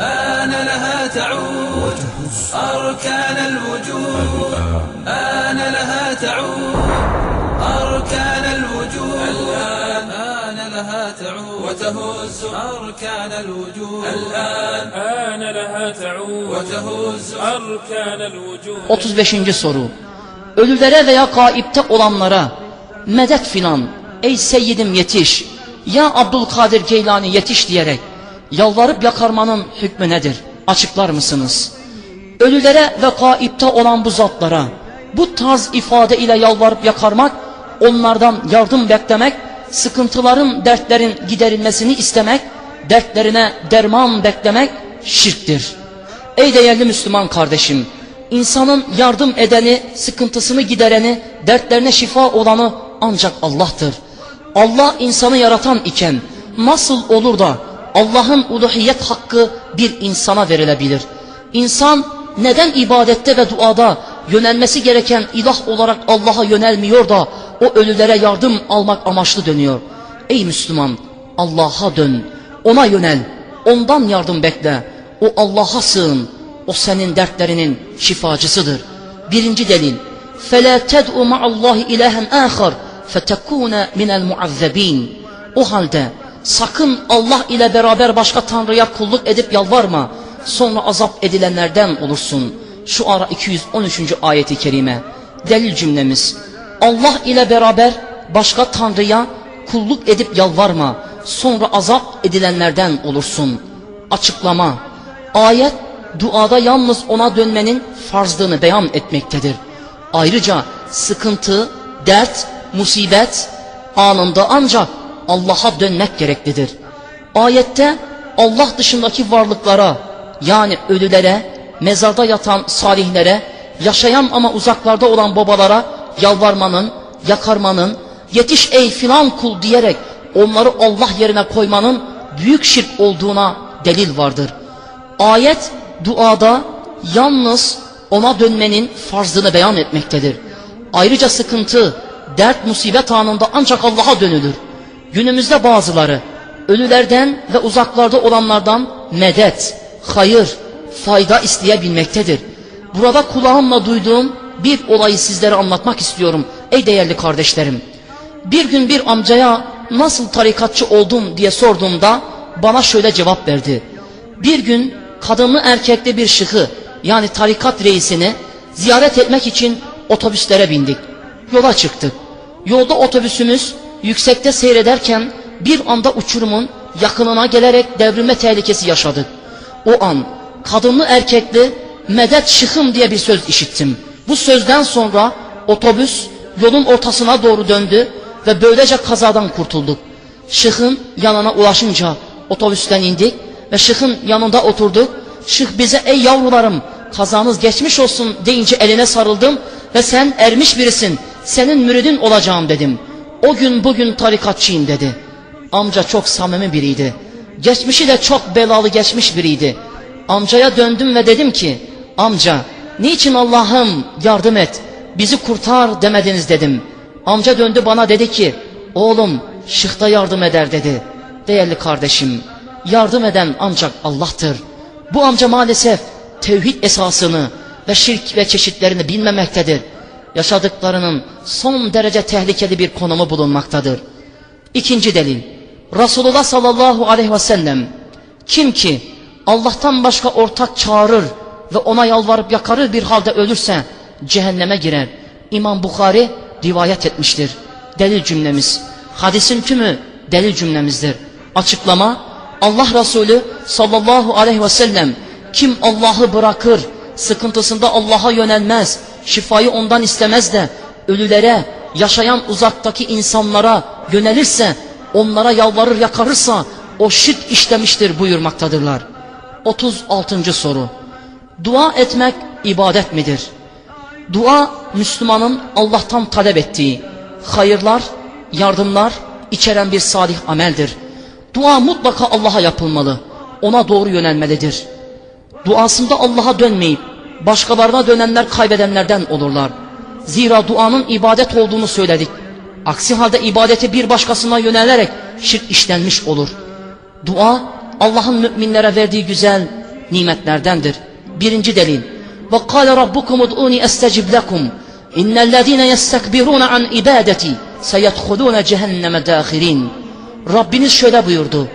آن لها تعود أركان الوجود آن لها تعود أركان الوجود الآن آن لها تعود وتهز أركان الوجود الآن آن لها تعود وتهز أركان الوجود 35. soru. Ölülere veya gaipte olanlara medet filan ey seyyidim yetiş ya Abdülkadir Geylani yetiş diyerek yalvarıp yakarmanın hükmü nedir? Açıklar mısınız? Ölülere ve gaipte olan bu zatlara bu tarz ifade ile yalvarıp yakarmak onlardan yardım beklemek sıkıntıların dertlerin giderilmesini istemek dertlerine derman beklemek şirktir. Ey değerli Müslüman kardeşim, insanın yardım edeni, sıkıntısını gidereni, dertlerine şifa olanı ancak Allah'tır. Allah insanı yaratan iken nasıl olur da Allah'ın uluhiyet hakkı bir insana verilebilir? İnsan neden ibadette ve duada yönelmesi gereken ilah olarak Allah'a yönelmiyor da o ölülere yardım almak amaçlı dönüyor? Ey Müslüman Allah'a dön, ona yönel, ondan yardım bekle. O Allah'a sığın, o senin dertlerinin şifacısıdır. Birinci delil, فَلَا تَدْعُ مَعَ اللّٰهِ اِلَٰهًا آخَرٍ فَتَكُونَ مِنَ الْمُعَذَّب۪ينَ O halde sakın Allah ile beraber başka tanrıya kulluk edip yalvarma. Sonra azap edilenlerden olursun. Şu ara 213. ayeti kerime. Delil cümlemiz. Allah ile beraber başka tanrıya kulluk edip yalvarma. Sonra azap edilenlerden olursun. Açıklama. Ayet duada yalnız ona dönmenin farzlığını beyan etmektedir. Ayrıca sıkıntı, dert, musibet anında ancak Allah'a dönmek gereklidir. Ayette Allah dışındaki varlıklara yani ölülere, mezarda yatan salihlere, yaşayan ama uzaklarda olan babalara yalvarmanın, yakarmanın, yetiş ey filan kul diyerek onları Allah yerine koymanın büyük şirk olduğuna delil vardır. Ayet duada yalnız ona dönmenin farzını beyan etmektedir. Ayrıca sıkıntı, dert, musibet anında ancak Allah'a dönülür. Günümüzde bazıları ölülerden ve uzaklarda olanlardan medet, hayır, fayda isteyebilmektedir. Burada kulağımla duyduğum bir olayı sizlere anlatmak istiyorum ey değerli kardeşlerim. Bir gün bir amcaya nasıl tarikatçı oldum diye sorduğumda bana şöyle cevap verdi. Bir gün kadınlı erkekli bir şıkı yani tarikat reisini ziyaret etmek için otobüslere bindik. Yola çıktık. Yolda otobüsümüz yüksekte seyrederken bir anda uçurumun yakınına gelerek devrilme tehlikesi yaşadık. O an kadınlı erkekli medet şıkım diye bir söz işittim. Bu sözden sonra otobüs yolun ortasına doğru döndü ve böylece kazadan kurtulduk. Şıkın yanına ulaşınca otobüsten indik ve şıkın yanında oturduk. Şık bize ey yavrularım kazanız geçmiş olsun deyince eline sarıldım ve sen ermiş birisin senin müridin olacağım dedim. O gün bugün tarikatçıyım dedi. Amca çok samimi biriydi. Geçmişi de çok belalı geçmiş biriydi. Amcaya döndüm ve dedim ki amca niçin Allah'ım yardım et bizi kurtar demediniz dedim. Amca döndü bana dedi ki oğlum şıkta yardım eder dedi. Değerli kardeşim yardım eden ancak Allah'tır. Bu amca maalesef tevhid esasını ve şirk ve çeşitlerini bilmemektedir. Yaşadıklarının son derece tehlikeli bir konumu bulunmaktadır. İkinci delil. Resulullah sallallahu aleyhi ve sellem kim ki Allah'tan başka ortak çağırır ve ona yalvarıp yakarır bir halde ölürse cehenneme girer. İmam Bukhari rivayet etmiştir. Delil cümlemiz. Hadisin tümü delil cümlemizdir. Açıklama Allah Resulü sallallahu aleyhi ve sellem kim Allah'ı bırakır, sıkıntısında Allah'a yönelmez, şifayı ondan istemez de ölülere, yaşayan uzaktaki insanlara yönelirse, onlara yalvarır yakarırsa o şirk işlemiştir buyurmaktadırlar. 36. soru. Dua etmek ibadet midir? Dua Müslümanın Allah'tan talep ettiği hayırlar, yardımlar içeren bir salih ameldir. Dua mutlaka Allah'a yapılmalı. Ona doğru yönelmelidir. Duasında Allah'a dönmeyip başkalarına dönenler kaybedenlerden olurlar. Zira duanın ibadet olduğunu söyledik. Aksi halde ibadeti bir başkasına yönelerek şirk işlenmiş olur. Dua Allah'ın müminlere verdiği güzel nimetlerdendir. Birinci delil. Ve kâle rabbukum ud'uni estecib lekum. İnnellezîne yestekbirûne an ibadeti seyedhulûne cehenneme dâhirin. Rabbiniz şöyle buyurdu.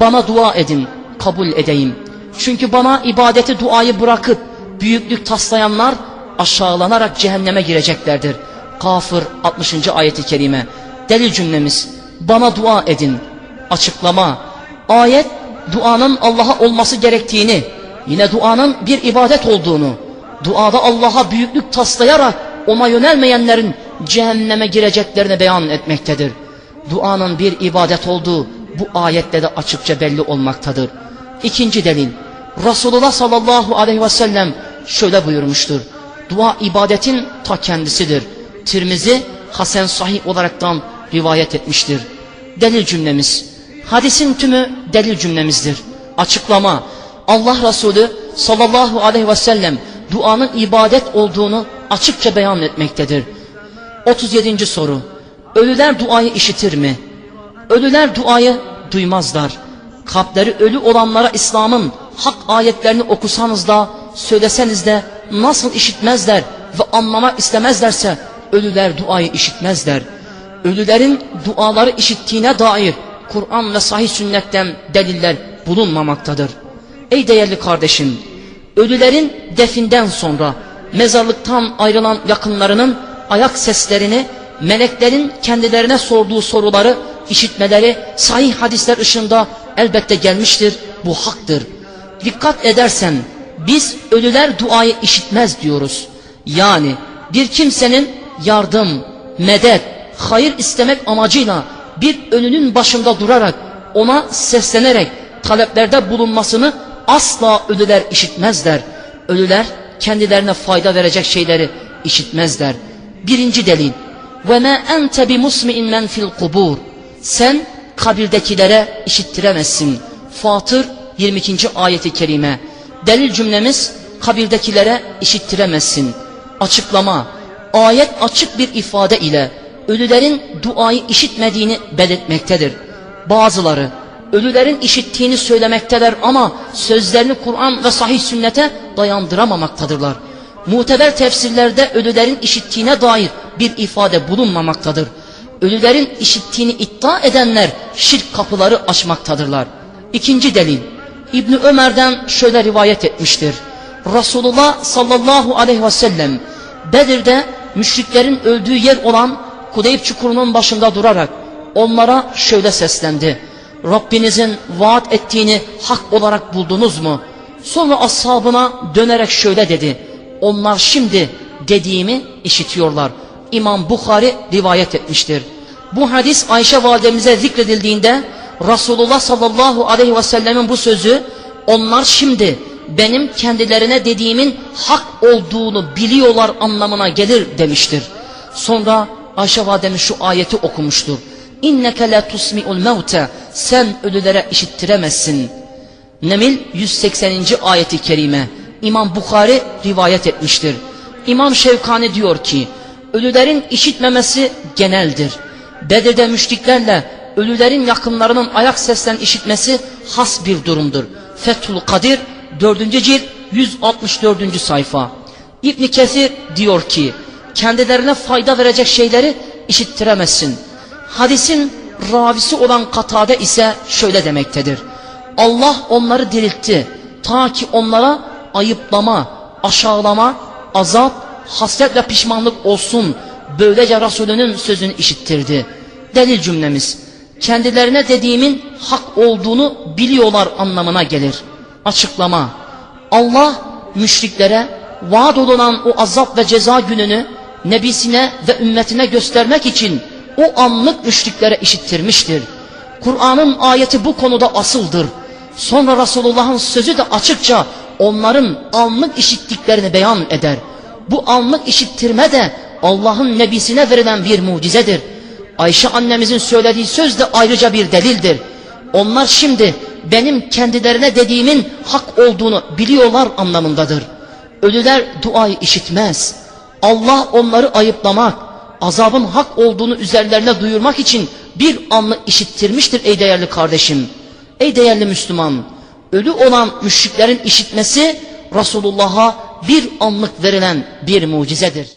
Bana dua edin, kabul edeyim. Çünkü bana ibadeti duayı bırakıp büyüklük taslayanlar aşağılanarak cehenneme gireceklerdir. Kafır 60. ayeti kerime. Delil cümlemiz. Bana dua edin. Açıklama. Ayet duanın Allah'a olması gerektiğini, yine duanın bir ibadet olduğunu, duada Allah'a büyüklük taslayarak ona yönelmeyenlerin cehenneme gireceklerini beyan etmektedir. Duanın bir ibadet olduğu bu ayette de açıkça belli olmaktadır. İkinci delil. Resulullah sallallahu aleyhi ve sellem şöyle buyurmuştur. Dua ibadetin ta kendisidir. Tirmizi Hasan sahih olaraktan rivayet etmiştir. Delil cümlemiz. Hadisin tümü delil cümlemizdir. Açıklama. Allah Resulü sallallahu aleyhi ve sellem duanın ibadet olduğunu açıkça beyan etmektedir. 37. soru. Ölüler duayı işitir mi? Ölüler duayı duymazlar. Kalpleri ölü olanlara İslam'ın hak ayetlerini okusanız da söyleseniz de nasıl işitmezler ve anlamak istemezlerse ölüler duayı işitmezler. Ölülerin duaları işittiğine dair Kur'an ve sahih sünnetten deliller bulunmamaktadır. Ey değerli kardeşim, ölülerin definden sonra mezarlıktan ayrılan yakınlarının ayak seslerini, meleklerin kendilerine sorduğu soruları işitmeleri sahih hadisler ışığında elbette gelmiştir, bu haktır. Dikkat edersen biz ölüler duayı işitmez diyoruz. Yani bir kimsenin yardım, medet, hayır istemek amacıyla bir ölünün başında durarak ona seslenerek taleplerde bulunmasını asla ölüler işitmezler. Ölüler kendilerine fayda verecek şeyleri işitmezler. Birinci delil. Ve ma ente bi musmi'in men fil kubur. Sen kabirdekilere işittiremezsin. Fatır 22. ayeti kerime. Delil cümlemiz kabirdekilere işittiremezsin. Açıklama. Ayet açık bir ifade ile ölülerin duayı işitmediğini belirtmektedir. Bazıları ölülerin işittiğini söylemekteler ama sözlerini Kur'an ve sahih sünnete dayandıramamaktadılar. Muteber tefsirlerde ölülerin işittiğine dair bir ifade bulunmamaktadır. Ölülerin işittiğini iddia edenler şirk kapıları açmaktadırlar. İkinci delil İbni Ömer'den şöyle rivayet etmiştir. Resulullah sallallahu aleyhi ve sellem Bedir'de müşriklerin öldüğü yer olan Kudeyb çukurunun başında durarak onlara şöyle seslendi. Rabbinizin vaat ettiğini hak olarak buldunuz mu? Sonra ashabına dönerek şöyle dedi. Onlar şimdi dediğimi işitiyorlar. İmam Bukhari rivayet etmiştir. Bu hadis Ayşe validemize zikredildiğinde Resulullah sallallahu aleyhi ve sellemin bu sözü onlar şimdi benim kendilerine dediğimin hak olduğunu biliyorlar anlamına gelir demiştir. Sonra Ayşe validemiz şu ayeti okumuştur. İnneke la tusmi'ul mevte sen ölülere işittiremezsin. Nemil 180. ayeti kerime İmam Bukhari rivayet etmiştir. İmam Şevkani diyor ki ölülerin işitmemesi geneldir. Bedir'de müşriklerle ölülerin yakınlarının ayak seslerini işitmesi has bir durumdur. Fethul Kadir 4. cilt 164. sayfa. İbn Kesir diyor ki kendilerine fayda verecek şeyleri işittiremezsin. Hadisin ravisi olan Katade ise şöyle demektedir. Allah onları diriltti ta ki onlara ayıplama, aşağılama, azap, hasret ve pişmanlık olsun. Böylece Resulünün sözünü işittirdi. Delil cümlemiz kendilerine dediğimin hak olduğunu biliyorlar anlamına gelir. Açıklama Allah müşriklere vaat olunan o azap ve ceza gününü nebisine ve ümmetine göstermek için o anlık müşriklere işittirmiştir. Kur'an'ın ayeti bu konuda asıldır. Sonra Resulullah'ın sözü de açıkça onların anlık işittiklerini beyan eder. Bu anlık işittirme de Allah'ın nebisine verilen bir mucizedir. Ayşe annemizin söylediği söz de ayrıca bir delildir. Onlar şimdi benim kendilerine dediğimin hak olduğunu biliyorlar anlamındadır. Ölüler duayı işitmez. Allah onları ayıplamak, azabın hak olduğunu üzerlerine duyurmak için bir anlık işittirmiştir ey değerli kardeşim. Ey değerli Müslüman, ölü olan müşriklerin işitmesi Resulullah'a bir anlık verilen bir mucizedir.